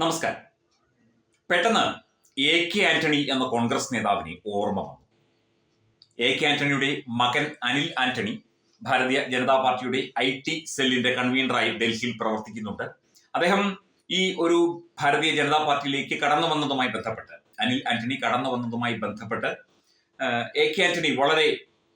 നമസ്കാരം. പെട്ടെന്ന് A K Antony എന്ന കോൺഗ്രസ് നേതാവിനെ ഓർമ്മ വന്നു. എ കെ ആന്റണിയുടെ മകൻ അനിൽ ആന്റണി ഭാരതീയ ജനതാ പാർട്ടിയുടെ ഐ ടി സെല്ലിന്റെ കൺവീനറായി ഡൽഹിയിൽ പ്രവർത്തിക്കുന്നുണ്ട്. അദ്ദേഹം ഈ ഒരു ഭാരതീയ ജനതാ പാർട്ടിയിലേക്ക് കടന്നു വന്നതുമായി ബന്ധപ്പെട്ട് അനിൽ ആന്റണി കടന്നു വന്നതുമായി ബന്ധപ്പെട്ട് എ കെ ആന്റണി വളരെ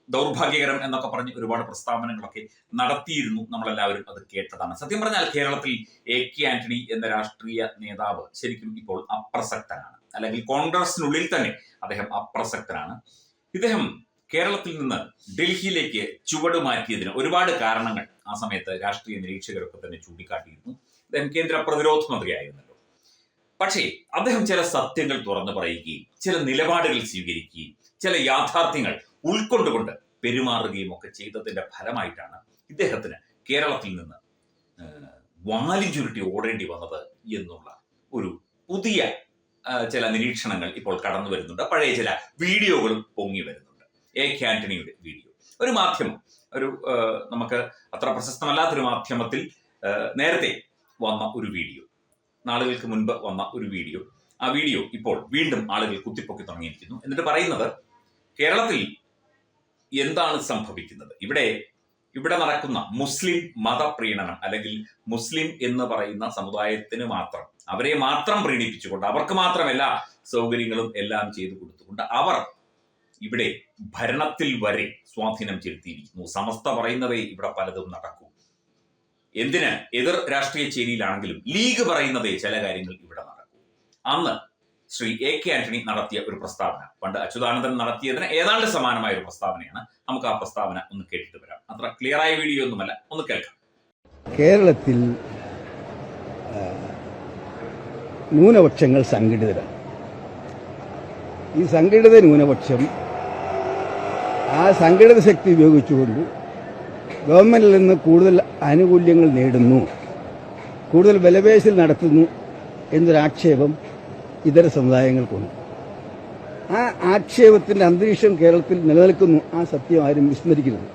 ദൗർഭാഗ്യകരം എന്നൊക്കെ പറഞ്ഞ് ഒരുപാട് പ്രസ്താവനകളൊക്കെ നടത്തിയിരുന്നു നമ്മളെല്ലാവരും അത് കേട്ടതാണ്. സത്യം പറഞ്ഞാൽ കേരളത്തിൽ എ കെ ആന്റണി എന്ന രാഷ്ട്രീയ നേതാവ് ശരിക്കും ഇപ്പോൾ അപ്രസക്തനാണ്. അല്ലെങ്കിൽ കോൺഗ്രസിനുള്ളിൽ തന്നെ അദ്ദേഹം അപ്രസക്തനാണ്. ഇദ്ദേഹം കേരളത്തിൽ നിന്ന് ഡൽഹിയിലേക്ക് ചുവട് മാറ്റിയതിന് ഒരുപാട് കാരണങ്ങൾ ആ സമയത്ത് രാഷ്ട്രീയ നിരീക്ഷകരൊക്കെ തന്നെ ചൂണ്ടിക്കാട്ടിയിരുന്നു. അദ്ദേഹം കേന്ദ്ര പ്രതിരോധ മന്ത്രിയായിരുന്നല്ലോ. പക്ഷേ അദ്ദേഹം ചില സത്യങ്ങൾ തുറന്നു പറയുകയും ചില നിലപാടുകൾ സ്വീകരിക്കുകയും ചില യാഥാർത്ഥ്യങ്ങൾ ഉൾക്കൊണ്ടുകൊണ്ട് പെരുമാറുകയും ഒക്കെ ചെയ്തതിന്റെ ഫലമായിട്ടാണ് ഇദ്ദേഹത്തിന് കേരളത്തിൽ നിന്ന് വാലി ചുരുട്ടി ഓടേണ്ടി വന്നത് എന്നുള്ള ഒരു പുതിയ ചില നിരീക്ഷണങ്ങൾ ഇപ്പോൾ കടന്നു വരുന്നുണ്ട്. പഴയ ചില വീഡിയോകളും പൊങ്ങി വരുന്നുണ്ട്. എ കെ ആന്റണിയുടെ വീഡിയോ. ഒരു മാധ്യമം ഒരു നമുക്ക് അത്ര പ്രശസ്തമല്ലാത്തൊരു മാധ്യമത്തിൽ നേരത്തെ വന്ന ഒരു വീഡിയോ. നാളുകൾക്ക് മുൻപ് വന്ന ഒരു വീഡിയോ. ആ വീഡിയോ ഇപ്പോൾ വീണ്ടും ആളുകൾ കുത്തിപ്പൊക്കി തുടങ്ങിയിരിക്കുന്നു. എന്നിട്ട് പറയുന്നത് കേരളത്തിൽ എന്താണ് സംഭവിക്കുന്നത്? ഇവിടെ ഇവിടെ നടക്കുന്ന മുസ്ലിം മതപ്രീണനം അല്ലെങ്കിൽ മുസ്ലിം എന്ന് പറയുന്ന സമുദായത്തിന് മാത്രം അവരെ മാത്രം പ്രീണിപ്പിച്ചുകൊണ്ട് അവർക്ക് മാത്രം എല്ലാ സൗകര്യങ്ങളും എല്ലാം ചെയ്തു കൊടുത്തുകൊണ്ട് അവർ ഇവിടെ ഭരണത്തിൽ വരെ സ്വാധീനം ചെലുത്തിയിരിക്കുന്നു. സമസ്ത പറയുന്നതേ ഇവിടെ പലതും നടക്കൂ. എന്തിന്? എതിർ രാഷ്ട്രീയ ചേരിയിലാണെങ്കിലും ലീഗ് പറയുന്നതേ ചില കാര്യങ്ങൾ ഇവിടെ നടക്കൂ. അന്ന് ശ്രീ എ കെ ആന്റണി നടത്തിയ ഒരു പ്രസ്താവന. പണ്ട് അച്യുതാനന്ദൻ നടത്തിയതിന് ഏതാണ്ട് സമാനമായ ഒരു പ്രസ്താവനയാണ്. നമുക്ക് ആ പ്രസ്താവന ഒന്ന് കേട്ടിട്ട് വരാം. അത്ര ക്ലിയർ ആയ വീഡിയോ ഒന്നുമല്ല. ഒന്ന് കേൾക്കാം. കേരളത്തിൽ ന്യൂനപക്ഷങ്ങൾ സംഘടിതരാണ്. ഈ സംഘടിത ന്യൂനപക്ഷം ആ സംഘടിത ശക്തി ഉപയോഗിച്ചുകൊണ്ട് ഗവൺമെന്റിൽ നിന്ന് കൂടുതൽ ആനുകൂല്യങ്ങൾ നേടുന്നു കൂടുതൽ വിലപേശൽ നടത്തുന്നു എന്നൊരാക്ഷേപം ഇതര സമുദായങ്ങൾക്കുണ്ട്. ആ ആക്ഷേപത്തിന്റെ അന്തരീക്ഷം കേരളത്തിൽ നിലനിൽക്കുന്നു. ആ സത്യം ആരും വിസ്മരിക്കരുത്.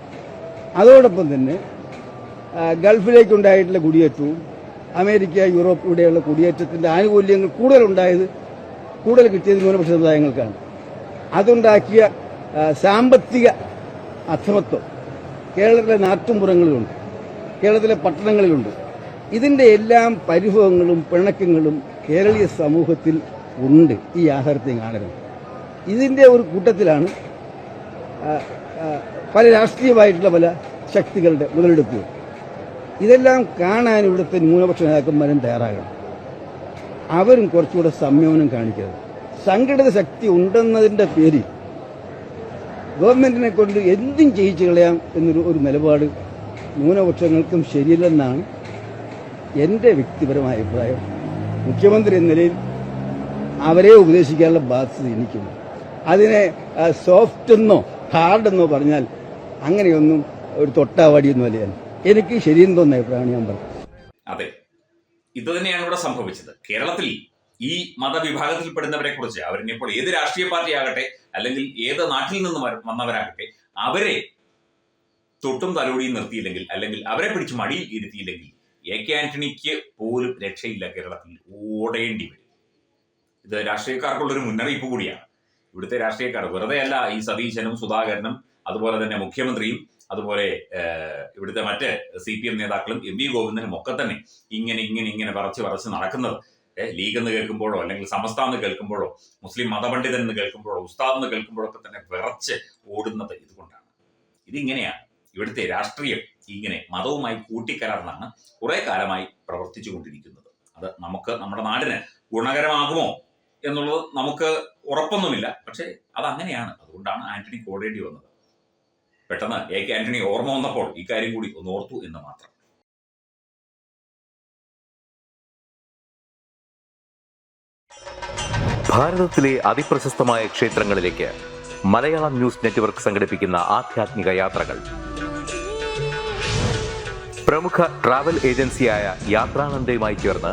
അതോടൊപ്പം തന്നെ ഗൾഫിലേക്കുണ്ടായിട്ടുള്ള കുടിയേറ്റവും അമേരിക്ക യൂറോപ്പ് ഇവിടെയുള്ള കുടിയേറ്റത്തിന്റെ ആനുകൂല്യങ്ങൾ കൂടുതലുണ്ടായത് കൂടുതൽ കിട്ടിയത് ന്യൂനപക്ഷ സമുദായങ്ങൾക്കാണ്. അതുണ്ടാക്കിയ സാമ്പത്തിക അസമത്വം കേരളത്തിലെ നാട്ടുമ്പുറങ്ങളിലുണ്ട് കേരളത്തിലെ പട്ടണങ്ങളിലുണ്ട്. ഇതിന്റെ എല്ലാം പരിഭവങ്ങളും പിണക്കങ്ങളും കേരളീയ സമൂഹത്തിൽ ഉണ്ട്. ഈ യാഥാർത്ഥ്യം കാണരുത്. ഇതിന്റെ ഒരു കൂട്ടത്തിലാണ് പല രാഷ്ട്രീയമായിട്ടുള്ള പല ശക്തികളുടെ മുതലെടുപ്പ്. ഇതെല്ലാം കാണാൻ ഇവിടുത്തെ ന്യൂനപക്ഷ നേതാക്കന്മാരും തയ്യാറാകണം. അവരും കുറച്ചുകൂടെ സംയമനം കാണിക്കരുത്. സംഘടിത ശക്തി ഉണ്ടെന്നതിന്റെ പേരിൽ ഗവൺമെന്റിനെ കൊണ്ട് എന്തും ചെയ്യിച്ചു കളയാം എന്നൊരു ഒരു നിലപാട് ന്യൂനപക്ഷങ്ങൾക്കും ശരിയല്ലെന്നാണ് എന്റെ വ്യക്തിപരമായ അഭിപ്രായം. മുഖ്യമന്ത്രി എന്ന നിലയിൽ അവരെ ഉപദേശിക്കാനുള്ള ബാധ്യത എനിക്കുണ്ട്. അതിനെ സോഫ്റ്റ് എന്നോ പറഞ്ഞാൽ അങ്ങനെയൊന്നും ഒരു തൊട്ടാവാടിയൊന്നും അല്ല ഞാൻ. എനിക്ക് ശരിയെന്ന് തോന്നുന്ന അഭിപ്രായമാണ് ഞാൻ പറഞ്ഞത്. അതെ. ഇത് തന്നെയാണ് ഇവിടെ സംഭവിച്ചത്. കേരളത്തിൽ ഈ മതവിഭാഗത്തിൽപ്പെടുന്നവരെ കുറിച്ച് അവരിനിപ്പോൾ ഏത് രാഷ്ട്രീയ പാർട്ടി ആകട്ടെ അല്ലെങ്കിൽ ഏത് നാട്ടിൽ നിന്ന് വന്നവരാകട്ടെ അവരെ തൊട്ടും തലോടിയും നിർത്തിയില്ലെങ്കിൽ അല്ലെങ്കിൽ അവരെ പിടിച്ച് മടിയിൽ ഇരുത്തിയില്ലെങ്കിൽ എ കെ ആന്റണിക്ക് പോലും രക്ഷയില്ല കേരളത്തിൽ. ഓടേണ്ടി വരും. ഇത് രാഷ്ട്രീയക്കാർക്കുള്ളൊരു മുന്നറിയിപ്പ് കൂടിയാണ്. ഇവിടുത്തെ രാഷ്ട്രീയക്കാർ വെറുതെ അല്ല ഈ സതീശനും സുധാകരനും അതുപോലെ തന്നെ മുഖ്യമന്ത്രിയും അതുപോലെ ഇവിടുത്തെ മറ്റ് സി പി എം നേതാക്കളും എം വി ഗോവിന്ദനും ഒക്കെ തന്നെ ഇങ്ങനെ ഇങ്ങനെ ഇങ്ങനെ പറച്ച് പറച്ച് നടക്കുന്നത്. ലീഗ് എന്ന് കേൾക്കുമ്പോഴോ അല്ലെങ്കിൽ സമസ്ത എന്ന് കേൾക്കുമ്പോഴോ മുസ്ലിം മതപണ്ഡിതൻ എന്ന് കേൾക്കുമ്പോഴോ ഉസ്താദ് എന്ന് കേൾക്കുമ്പോഴോ ഒക്കെ തന്നെ വിറച്ച് ഓടുന്നത് ഇതുകൊണ്ടാണ്. ഇതിങ്ങനെയാണ് ഇവിടുത്തെ രാഷ്ട്രീയം ഇങ്ങനെ മതവുമായി കൂട്ടിക്കലർന്നാണ് കുറെ കാലമായി പ്രവർത്തിച്ചു കൊണ്ടിരിക്കുന്നത് അത് നമുക്ക് നമ്മുടെ നാടിന് ഗുണകരമാകുമോ? എന്നുള്ളത് നമുക്ക് ഉറപ്പൊന്നുമില്ല. പക്ഷേ അത് അങ്ങനെയാണ് അതുകൊണ്ടാണ് ആന്റണി കോടേണ്ടി വന്നത്. പെട്ടെന്ന് എ കെ ആന്റണി ഓർമ്മ വന്നപ്പോൾ ഈ കാര്യം കൂടി ഒന്ന് ഓർത്തു എന്ന് മാത്രം. ഭാരതത്തിലെ അതിപ്രശസ്തമായ ക്ഷേത്രങ്ങളിലേക്ക് മലയാളം ന്യൂസ് നെറ്റ്വർക്ക് സംഘടിപ്പിക്കുന്ന ആധ്യാത്മിക യാത്രകൾ. പ്രമുഖ ട്രാവൽ ഏജൻസിയായ യാത്രാനന്ദയുമായി ചേർന്ന്